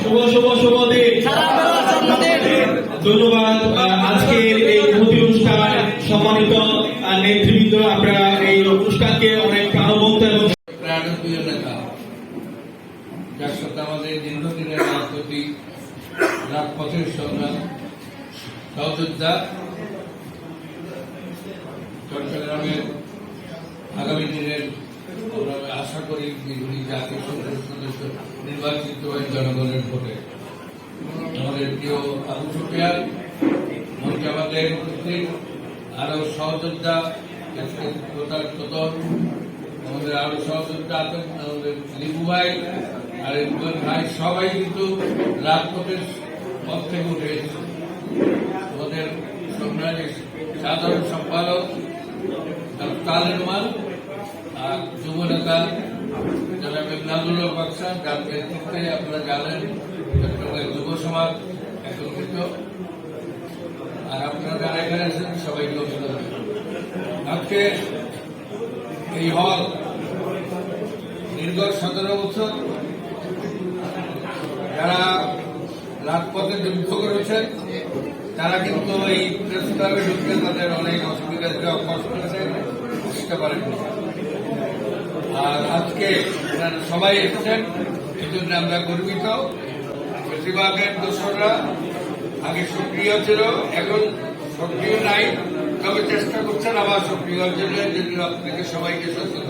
শুভ শুভ শুভ দিন ধন্যবাদ আজকের এই মহতি অনুষ্ঠান সম্মানিত নেতৃবৃন্দ, আপনারা এই অনুষ্ঠানকে অনেক প্রাণবন্ত এবং প্রাণপ্রিয় নেতা, যার সাথে আমাদের দীর্ঘদিনের রাজনৈতিক রাজপথের সংগ্রাম, সহযোদ্ধা চট্টগ্রামের আগামী দিনের আশা করি যে উনি জাতীয় সংসদ সদস্য নির্বাচিত হয়ে জনগণের ভোটে। আমাদের প্রিয় আবু সুফিয়ান, মঞ্চে আমাদের উপস্থিত আরও সহযোদ্ধা আমাদের আরও সহযোদ্ধা আছেন আমাদের লিবু ভাই, আর ভাই, সবাই কিন্তু রাজপথের পথ থেকে উঠে সংগ্রামী সাধারণ সম্পাদক তালের মাল আর যুব নেতা যারা মেঘনাদুল বাক্সা, যার নেতৃত্বে আপনারা জানেন যুব সমাজ একত্রিত। আর আপনারা যারা এখানে আছেন, সবাইকে অভিনন্দন। আজকে এই হল দীর্ঘ সতেরো বছর যারা রাজপথে যুদ্ধ করেছেন তারা কিন্তু এই প্রেস ক্লাবে ঢুকতে তাদের অনেক অসুবিধা ছিল, কষ্ট হয়েছে, বুঝতে পারেন আর আজকে সবাই এসেছেন, এই জন্য আমরা গর্বিত। বেশিরভাগের দোসররা আগে সক্রিয় ছিল, এখন সক্রিয় নাই, তবে চেষ্টা করছেন আবার সক্রিয় জন্য আপনাকে সবাইকে সচেতন